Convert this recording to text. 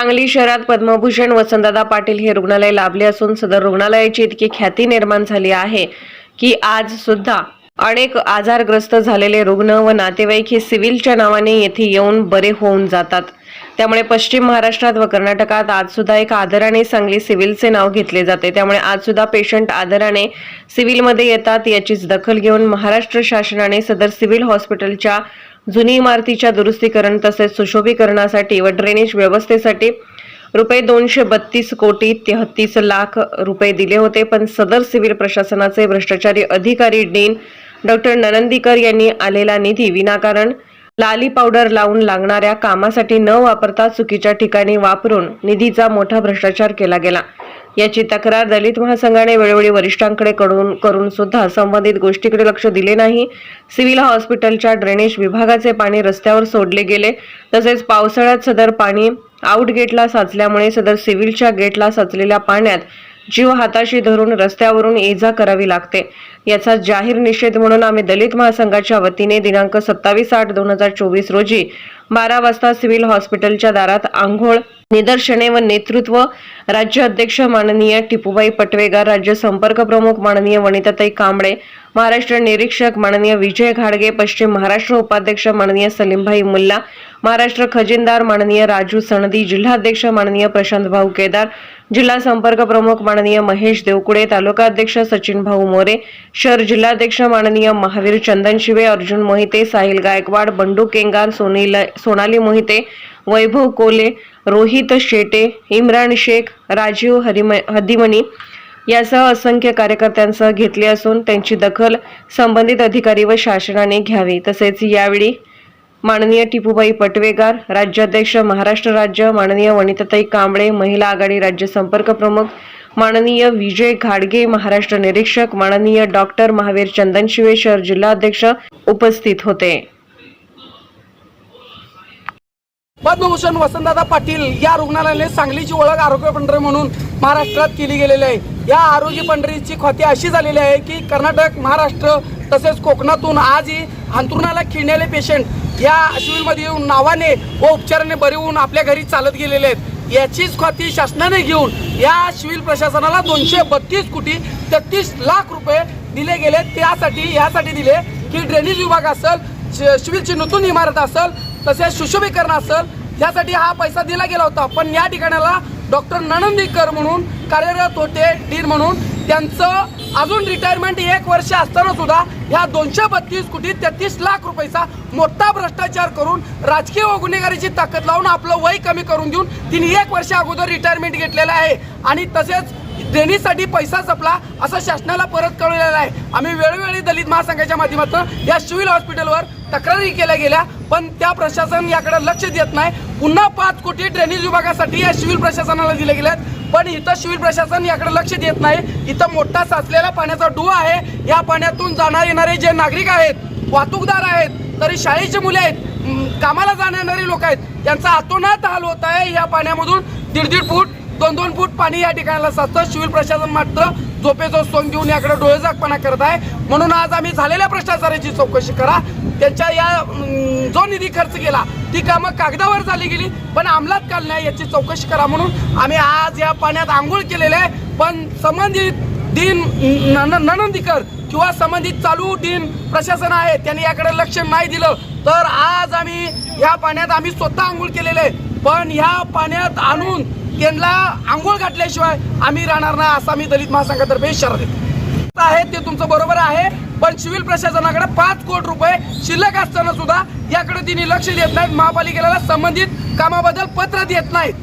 सांगली शहरात पद्मभूषण वसंतदादा पाटील हे रुग्णालय लाभले असून सदर रुग्णालयाची इतकी ख्याती निर्माण झाली आहे की आज सुद्धा अनेक आजारग्रस्त झालेले रुग्ण व नातेवाईक हे सिव्हिलच्या नावाने येथे येऊन बरे होऊन जातात. त्यामुळे पश्चिम महाराष्ट्रात व कर्नाटकात आज सुद्धा एक आदराने सांगली सिव्हिलचे नाव घेतले जाते. त्यामुळे आज सुद्धा पेशंट आदराने सिव्हिलमध्ये येतात याचीच दखल घेऊन महाराष्ट्र शासनाने सदर सिव्हिल हॉस्पिटलच्या जुनी इमारतीच्या दुरुस्तीकरण तसेच सुशोभीकरणासाठी व ड्रेनेज व्यवस्थेसाठी रुपये दोनशे बत्तीस कोटी तेहतीस लाख रुपये दिले होते. पण सदर सिव्हिल प्रशासनाचे भ्रष्टाचारी अधिकारी डीन डॉक्टर ननंदीकर यांनी आलेला निधी विनाकारण लाली पावडर लावून लागणाऱ्या कामासाठी न वापरता चुकीच्या ठिकाणी वापरून निधीचा मोठा भ्रष्टाचार केला गेला. याची तक्रार दलित महासंघाने वेळोवेळी वरिष्ठांकडे कडून करून सुद्धा संबंधित गोष्टीकडे लक्ष दिले नाही. सिव्हिल हॉस्पिटलच्या ड्रेनेज विभागाचे पाणी रस्त्यावर सोडले गेले. तसेच पावसाळ्यात सदर पाणी आउटगेटला साचल्यामुळे सदर सिव्हिलच्या गेटला साचलेल्या पाण्यात जीव हाताशी धरून रस्त्यावरून ये जा करावी लागते. याचा जाहीर निषेध म्हणून आम्ही दलित महासंघाच्या वतीने दिनांक सत्तावीस आठ दोन हजार चोवीस रोजी बारा वाजता सिव्हिल हॉस्पिटलच्या दारात आंघोळ निदर्शने व नेतृत्व राज्य अध्यक्ष माननीय टिपूबाई पटवेगार राज्य संपर्क प्रमुख माननीय वनिताताई कांबळे महाराष्ट्र निरीक्षक माननीय विजय घाडगे पश्चिम महाराष्ट्र उपाध्यक्ष माननीय सलीमभाई मुल्ला महाराष्ट्र खजिनदार माननीय राजू सणदी जिल्हाध्यक्ष माननीय प्रशांत भाऊ केदार जिल्हा संपर्क प्रमुख माननीय महेश देवकुडे तालुका अध्यक्ष सचिन भाऊ मोरे शहर जिल्हाध्यक्ष माननीय महावीर चंदन शिवे अर्जुन मोहिते साहिल गायकवाड बंडू केंगार सोनील सोनाली मोहिते वैभव कोले रोहित शेटे इम्रान शेख राजीव हरिम हदिमणी यासह असंख्य कार्यकर्त्यांसह घेतली असून त्यांची दखल संबंधित अधिकारी व शासनाने घ्यावी. तसेच यावेळी माननीय टिपूबाई पटवेगार राज्याध्यक्ष महाराष्ट्र राज्य माननीय वनिताताई कांबळे महिला आघाडी राज्य संपर्क प्रमुख माननीय विजय घाडगे महाराष्ट्र निरीक्षक माननीय डॉक्टर महावीर चंदनशिवे शहर जिल्हाध्यक्ष उपस्थित होते. पद्मभूषण वसंतदादा पाटील या रुग्णालयाने सांगलीची ओळख आरोग्य पंढरी म्हणून महाराष्ट्रात केली गेलेली आहे. या आरोग्य पंढरीची ख्याती अशी झालेली आहे की कर्नाटक महाराष्ट्र तसेच कोकणातून आजही अंतरुणाला खिळलेले पेशंट या शिविरमध्ये येऊन नावाने व उपचाराने बरे होऊन आपल्या घरी चालत गेलेले आहेत. याचीच ख्याती शासनाने घेऊन या सिव्हिल प्रशासनाला दोनशे बत्तीस कोटी तेहतीस लाख रुपये दिले गेले त्यासाठी यासाठी दिले की ड्रेनेज विभाग असेल श- सिव्हिलची नूतन इमारत असेल तसेच सुशोभीकरण असेल यासाठी हा पैसा दिला गेला होता. पण या ठिकाणाला डॉक्टर ननंदीकर म्हणून कार्यरत होते डीन म्हणून. त्यांचं अजून रिटायरमेंट एक वर्ष असताना सुद्धा ह्या दोनशे बत्तीस कोटी तेहतीस लाख रुपयाचा मोठा भ्रष्टाचार करून राजकीय व गुन्हेगारीची ताकद लावून आपलं वय कमी करून देऊन तिने एक वर्ष अगोदर रिटायरमेंट घेतलेलं आहे. आणि तसेच देणीसाठी पैसा जपला असं शासनाला परत कळवलेलं आहे. आम्ही वेळोवेळी दलित महासंघाच्या माध्यमातून या सिव्हिल हॉस्पिटलवर तक्रारी केल्या गेल्या. पण त्या प्रशासन याकडे लक्ष देत नाही. पुन्हा पाच कोटी ड्रेनेज विभागासाठी या सिव्हिल प्रशासनाला दिले गेल्यात पण इथं सिव्हिल प्रशासन याकडे लक्ष देत नाही. इथं मोठा साचलेला पाण्याचा डुवा आहे. या पाण्यातून जाणार येणारे जे नागरिक आहेत वाहतूकदार आहेत तरी शाळेची मुले आहेत कामाला कामाला जाणारे लोक आहेत त्यांचा आतोनात हाल होत आहे. या पाण्यामधून दीड दीड फूट दोन दोन फूट पाणी या ठिकाणाला साचतं. सिव्हिल प्रशासन मात्र झोपेचं सोंग घेऊन याकडे डोळेजागपणा करत आहे म्हणून आज आम्ही झालेल्या भ्रष्टाचाराची चौकशी करा. त्यांच्या या जो निधी खर्च केला ती कामं कागदावर झाली गेली पण अंमलात काल नाही याची चौकशी करा म्हणून आम्ही आज या पाण्यात आंघोळ केलेले आहे. पण संबंधित दिन नन- ननंदीकर किंवा संबंधित चालू दिन प्रशासन आहे त्यांनी याकडे लक्ष नाही दिलं. तर आज आम्ही या पाण्यात आम्ही स्वतः आंघोळ केलेले आहे. पण ह्या पाण्यात आणून त्यांना आंघोळ घातल्याशिवाय आम्ही राहणार नाही असं आम्ही दलित महासंघातर्फे इशारा देतो. आहे ते तुमचं बरोबर आहे पण सिव्हिल प्रशासनाकडे पाच कोटी रुपये शिल्लक असताना सुद्धा याकडे तिने लक्ष देत नाहीत महापालिकेला संबंधित कामाबद्दल पत्र देत नाहीत.